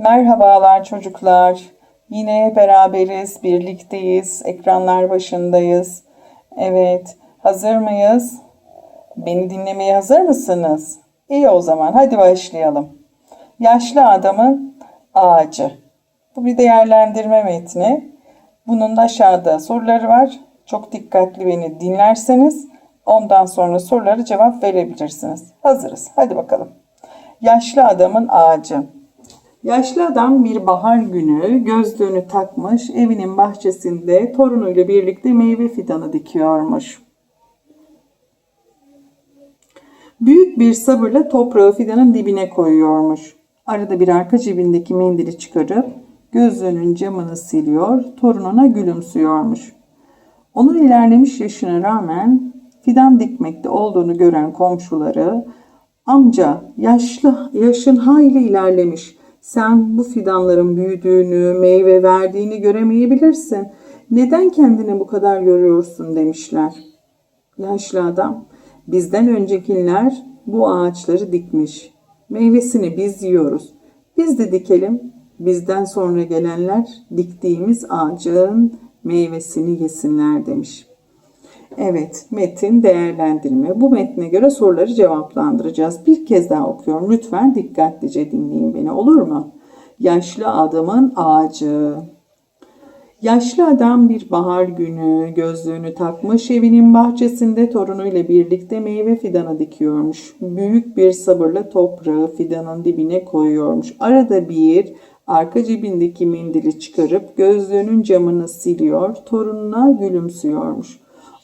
Merhabalar çocuklar. Yine beraberiz, birlikteyiz, ekranlar başındayız. Evet, hazır mıyız? Beni dinlemeye hazır mısınız? İyi o zaman, hadi başlayalım. Yaşlı adamın ağacı. Bu bir değerlendirme metni. Bunun da aşağıda soruları var. Çok dikkatli beni dinlerseniz ondan sonra soruları cevap verebilirsiniz. Hazırız. Hadi bakalım. Yaşlı adamın ağacı. Yaşlı adam bir bahar günü gözlüğünü takmış evinin bahçesinde torunuyla birlikte meyve fidanı dikiyormuş. Büyük bir sabırla toprağı fidanın dibine koyuyormuş. Arada bir arka cebindeki mendili çıkarıp gözlüğünün camını siliyor, torununa gülümsüyormuş. Onun ilerlemiş yaşına rağmen fidan dikmekte olduğunu gören komşuları amca yaşlı yaşın hayli ilerlemiş. Sen bu fidanların büyüdüğünü, meyve verdiğini göremeyebilirsin. Neden kendini bu kadar yoruyorsun demişler. Yaşlı adam, bizden öncekiler bu ağaçları dikmiş. Meyvesini biz yiyoruz. Biz de dikelim. Bizden sonra gelenler diktiğimiz ağacın meyvesini yesinler demiş. Evet, metin değerlendirme. Bu metne göre soruları cevaplandıracağız. Bir kez daha okuyorum. Lütfen dikkatlice dinleyin beni olur mu? Yaşlı adamın ağacı. Yaşlı adam bir bahar günü gözlüğünü takmış evinin bahçesinde torunuyla birlikte meyve fidanı dikiyormuş. Büyük bir sabırla toprağı fidanın dibine koyuyormuş. Arada bir arka cebindeki mendili çıkarıp gözlüğünün camını siliyor, torununa gülümsüyormuş.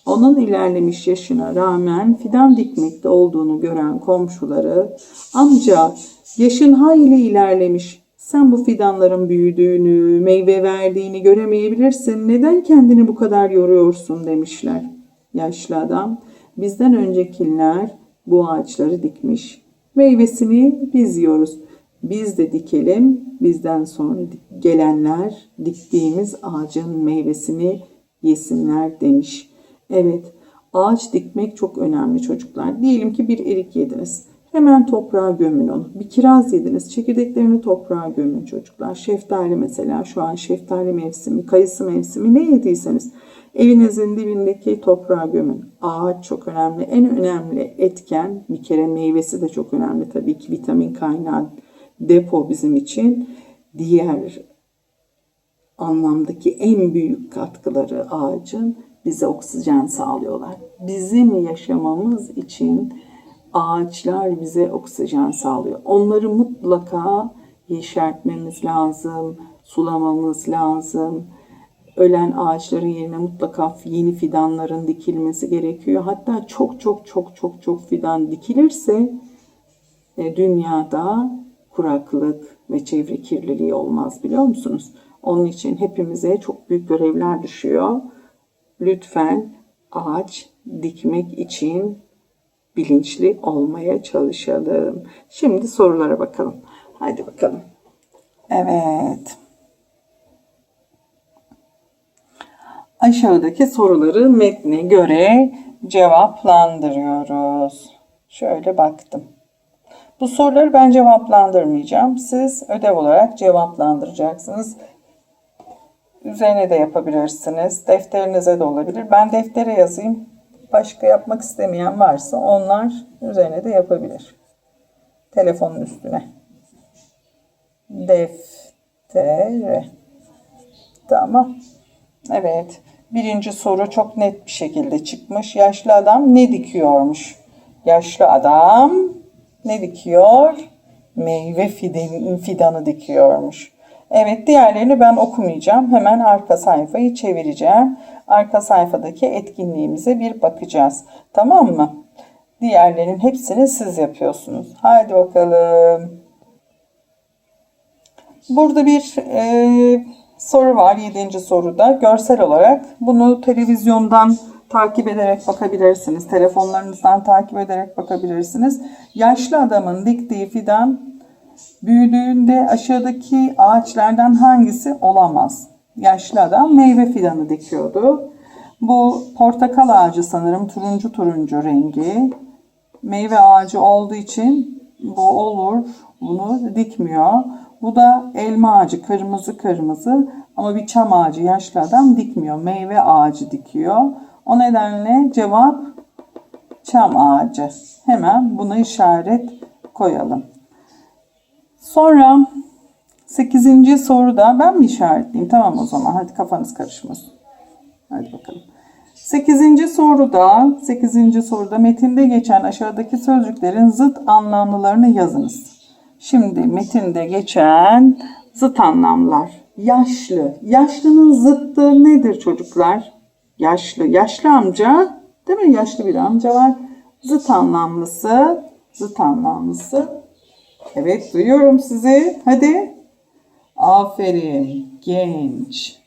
Onun ilerlemiş yaşına rağmen fidan dikmekte olduğunu gören komşuları, amca yaşın hayli ilerlemiş, sen bu fidanların büyüdüğünü, meyve verdiğini göremeyebilirsin. Neden kendini bu kadar yoruyorsun demişler. Yaşlı adam, bizden öncekiler bu ağaçları dikmiş. Meyvesini biz yiyoruz. Biz de dikelim, bizden sonra gelenler diktiğimiz ağacın meyvesini yesinler demiş. Evet, ağaç dikmek çok önemli çocuklar. Diyelim ki bir erik yediniz. Hemen toprağa gömün onu. Bir kiraz yediniz. Çekirdeklerini toprağa gömün çocuklar. Şeftali mesela şu an şeftali mevsimi, kayısı mevsimi ne yediyseniz evinizin dibindeki toprağa gömün. Ağaç çok önemli. En önemli etken bir kere meyvesi de çok önemli tabii ki vitamin kaynağı depo bizim için. Diğer anlamdaki en büyük katkıları ağacın bize oksijen sağlıyorlar. Bizim yaşamamız için ağaçlar bize oksijen sağlıyor. Onları mutlaka yeşertmemiz lazım, sulamamız lazım. Ölen ağaçların yerine mutlaka yeni fidanların dikilmesi gerekiyor. Hatta çok çok çok çok çok fidan dikilirse e, dünyada kuraklık ve çevre kirliliği olmaz biliyor musunuz? Onun için hepimize çok büyük görevler düşüyor. Lütfen ağaç dikmek için bilinçli olmaya çalışalım. Şimdi sorulara bakalım. Hadi bakalım. Evet. Aşağıdaki soruları metne göre cevaplandırıyoruz. Şöyle baktım. Bu soruları ben cevaplandırmayacağım. Siz ödev olarak cevaplandıracaksınız. Üzerine de yapabilirsiniz. Defterinize de olabilir. Ben deftere yazayım. Başka yapmak istemeyen varsa onlar üzerine de yapabilir. Telefonun üstüne. Deftere. Tamam. Evet. Birinci soru çok net bir şekilde çıkmış. Yaşlı adam ne dikiyormuş? Yaşlı adam ne dikiyor? Meyve fidan, fidanı dikiyormuş. Evet diğerlerini ben okumayacağım. Hemen arka sayfayı çevireceğim. Arka sayfadaki etkinliğimize bir bakacağız. Tamam mı? Diğerlerinin hepsini siz yapıyorsunuz. Haydi bakalım. Burada bir e, soru var. Yedinci soruda. Görsel olarak bunu televizyondan takip ederek bakabilirsiniz. Telefonlarınızdan takip ederek bakabilirsiniz. Yaşlı adamın diktiği fidan büyüdüğünde aşağıdaki ağaçlardan hangisi olamaz? Yaşlı adam meyve fidanı dikiyordu. Bu portakal ağacı sanırım turuncu turuncu rengi. Meyve ağacı olduğu için bu olur. Bunu dikmiyor. Bu da elma ağacı kırmızı kırmızı ama bir çam ağacı yaşlı adam dikmiyor. Meyve ağacı dikiyor. O nedenle cevap çam ağacı. Hemen buna işaret koyalım. Sonra 8. soruda ben mi işaretleyeyim? Tamam o zaman hadi kafanız karışmasın. Hadi bakalım. 8. soruda 8. soruda metinde geçen aşağıdaki sözcüklerin zıt anlamlılarını yazınız. Şimdi metinde geçen zıt anlamlar. Yaşlı. Yaşlının zıttı nedir çocuklar? Yaşlı. Yaşlı amca. Değil mi? Yaşlı bir amca var. Zıt anlamlısı. Zıt anlamlısı. Evet duyuyorum sizi. Hadi. Aferin. Genç.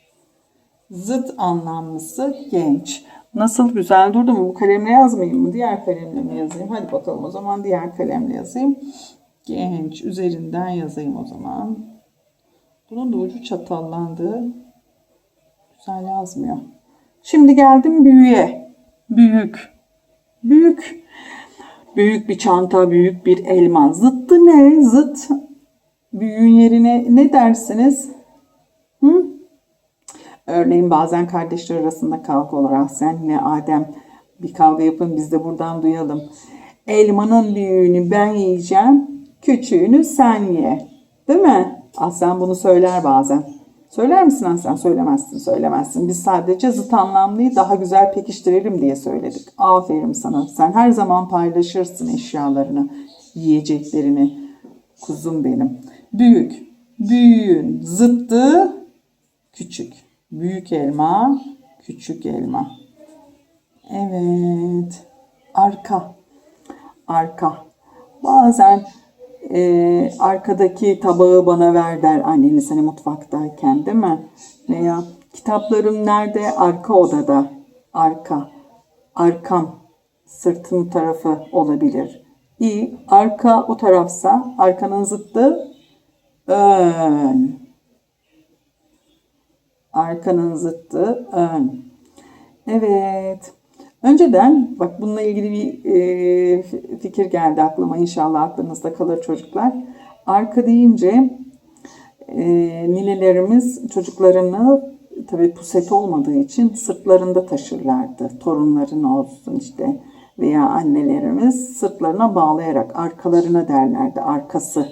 Zıt anlamlısı genç. Nasıl güzel durdu mu? Bu kalemle yazmayayım mı? Diğer kalemle mi yazayım? Hadi bakalım o zaman diğer kalemle yazayım. Genç üzerinden yazayım o zaman. Bunun da ucu çatallandı. Güzel yazmıyor. Şimdi geldim büyüğe. Büyük. Büyük. Büyük bir çanta, büyük bir elma. Zıttı ne? Zıt. Büyüğün yerine ne dersiniz? Hı? Örneğin bazen kardeşler arasında kavga olur. Ah senle Adem bir kavga yapın biz de buradan duyalım. Elmanın büyüğünü ben yiyeceğim, küçüğünü sen ye. Değil mi? Aslen bunu söyler bazen. Söyler misin Aslen? Söylemezsin, söylemezsin. Biz sadece zıt anlamlıyı daha güzel pekiştirelim diye söyledik. Aferin sana. Sen her zaman paylaşırsın eşyalarını, yiyeceklerini. Kuzum benim. Büyük. Büyüğün zıttı küçük. Büyük elma, küçük elma. Evet. Arka. Arka. Bazen e, arkadaki tabağı bana ver der anneniz hani mutfaktayken değil mi? Veya kitaplarım nerede? Arka odada. Arka. Arkam. Sırtın tarafı olabilir. İyi. Arka o tarafsa arkanın zıttı ön. Arkanın zıttı ön. Evet. Önceden bak bununla ilgili bir e, fikir geldi aklıma. İnşallah aklınızda kalır çocuklar. Arka deyince e, ninelerimiz çocuklarını tabii puset olmadığı için sırtlarında taşırlardı. Torunların olsun işte veya annelerimiz sırtlarına bağlayarak arkalarına derlerdi. Arkası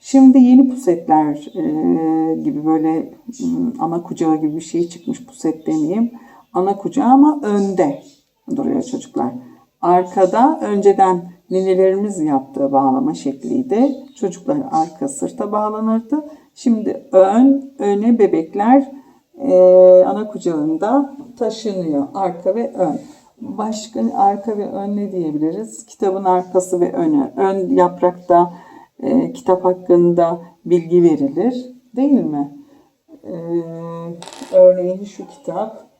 Şimdi yeni pusetler e, gibi böyle m, ana kucağı gibi bir şey çıkmış puset demeyeyim. Ana kucağı ama önde duruyor çocuklar. Arkada önceden ninelerimiz yaptığı bağlama şekliydi. Çocuklar arka sırta bağlanırdı. Şimdi ön, öne bebekler e, ana kucağında taşınıyor. Arka ve ön. Başka arka ve ön ne diyebiliriz? Kitabın arkası ve önü. Ön yaprakta e, kitap hakkında bilgi verilir. Değil mi? E, örneğin şu kitap.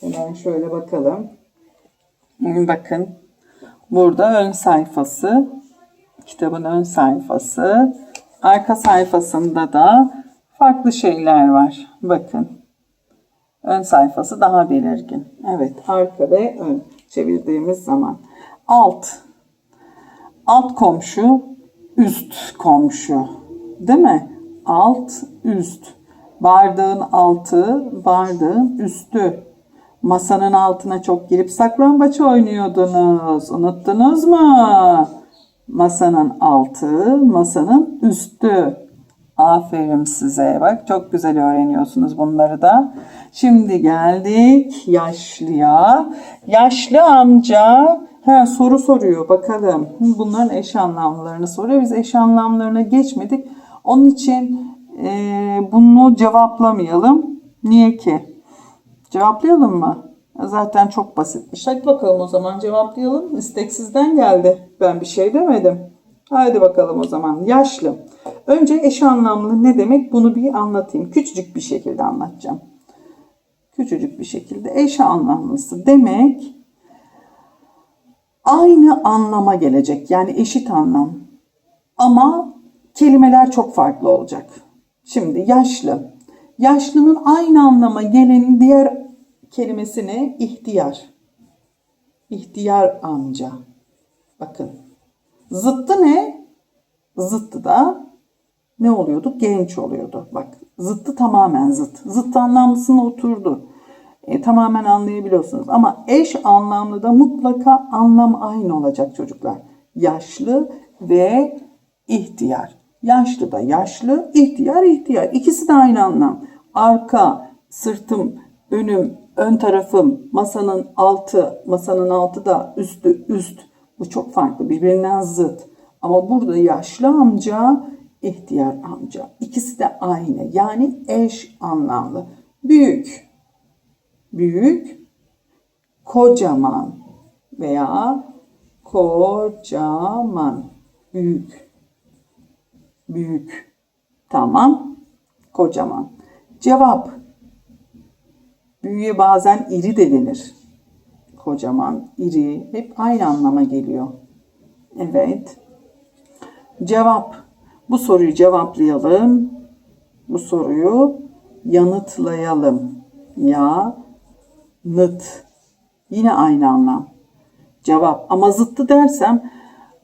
Hemen şöyle bakalım. Bakın. Burada ön sayfası. Kitabın ön sayfası. Arka sayfasında da farklı şeyler var. Bakın. Ön sayfası daha belirgin. Evet, arka ve ön çevirdiğimiz zaman. Alt. Alt komşu, üst komşu. Değil mi? Alt, üst. Bardağın altı, bardağın üstü. Masanın altına çok girip saklambaç oynuyordunuz. Unuttunuz mu? Masanın altı, masanın üstü. Aferin size. Bak çok güzel öğreniyorsunuz bunları da. Şimdi geldik yaşlıya. Yaşlı amca he, soru soruyor bakalım. Bunların eş anlamlarını soruyor. Biz eş anlamlarına geçmedik. Onun için e, bunu cevaplamayalım. Niye ki? Cevaplayalım mı? Zaten çok basitmiş. Hadi bakalım o zaman cevaplayalım. İsteksizden geldi. Ben bir şey demedim. Haydi bakalım o zaman. Yaşlı. Önce eş anlamlı ne demek bunu bir anlatayım. Küçücük bir şekilde anlatacağım. Küçücük bir şekilde eş anlamlısı demek aynı anlama gelecek. Yani eşit anlam. Ama kelimeler çok farklı olacak. Şimdi yaşlı. Yaşlının aynı anlama gelenin diğer kelimesi ne? İhtiyar. İhtiyar amca. Bakın. Zıttı ne? Zıttı da ne oluyordu? Genç oluyordu. Bak zıttı tamamen zıt. Zıt anlamlısına oturdu. E, tamamen anlayabiliyorsunuz. Ama eş anlamlı da mutlaka anlam aynı olacak çocuklar. Yaşlı ve ihtiyar. Yaşlı da yaşlı, ihtiyar ihtiyar. İkisi de aynı anlam. Arka, sırtım, önüm, ön tarafım, masanın altı, masanın altı da üstü, üst. Bu çok farklı, birbirinden zıt. Ama burada yaşlı amca, ihtiyar amca. İkisi de aynı. Yani eş anlamlı. Büyük, büyük, kocaman veya kocaman, büyük, büyük. Tamam, kocaman. Cevap. Büyüye bazen iri de denir. Kocaman, iri hep aynı anlama geliyor. Evet. Cevap. Bu soruyu cevaplayalım. Bu soruyu yanıtlayalım. Ya nıt. Yine aynı anlam. Cevap. Ama zıttı dersem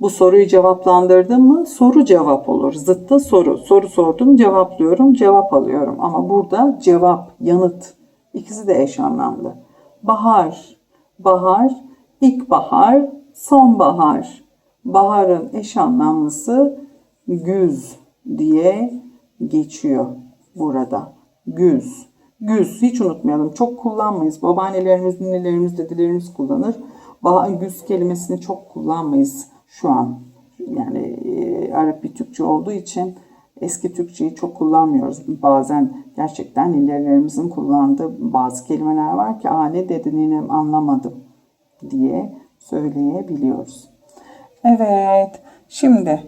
bu soruyu cevaplandırdım mı soru cevap olur. Zıttı soru. Soru sordum cevaplıyorum cevap alıyorum. Ama burada cevap, yanıt. İkisi de eş anlamlı. Bahar, bahar, ilkbahar, sonbahar. Baharın eş anlamlısı güz diye geçiyor burada. Güz. Güz hiç unutmayalım. Çok kullanmayız. Babaannelerimiz, ninelerimiz, dedelerimiz kullanır. Bahar, güz kelimesini çok kullanmayız şu an. Yani e, Arap bir Türkçe olduğu için eski Türkçeyi çok kullanmıyoruz. Bazen gerçekten nillerlerimizin kullandığı bazı kelimeler var ki aa ne dedi ninem anlamadım diye söyleyebiliyoruz. Evet, şimdi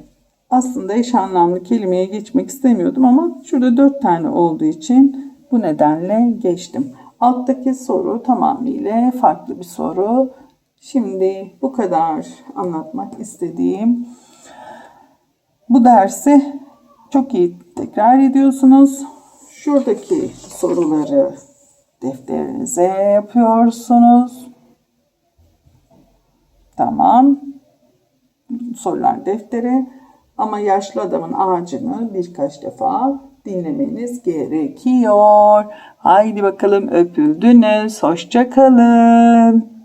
aslında eş anlamlı kelimeye geçmek istemiyordum ama şurada dört tane olduğu için bu nedenle geçtim. Alttaki soru tamamıyla farklı bir soru. Şimdi bu kadar anlatmak istediğim bu dersi çok iyi tekrar ediyorsunuz. Şuradaki soruları defterinize yapıyorsunuz. Tamam. Sorular deftere ama yaşlı adamın ağacını birkaç defa dinlemeniz gerekiyor. Haydi bakalım öpüldünüz. Hoşça kalın.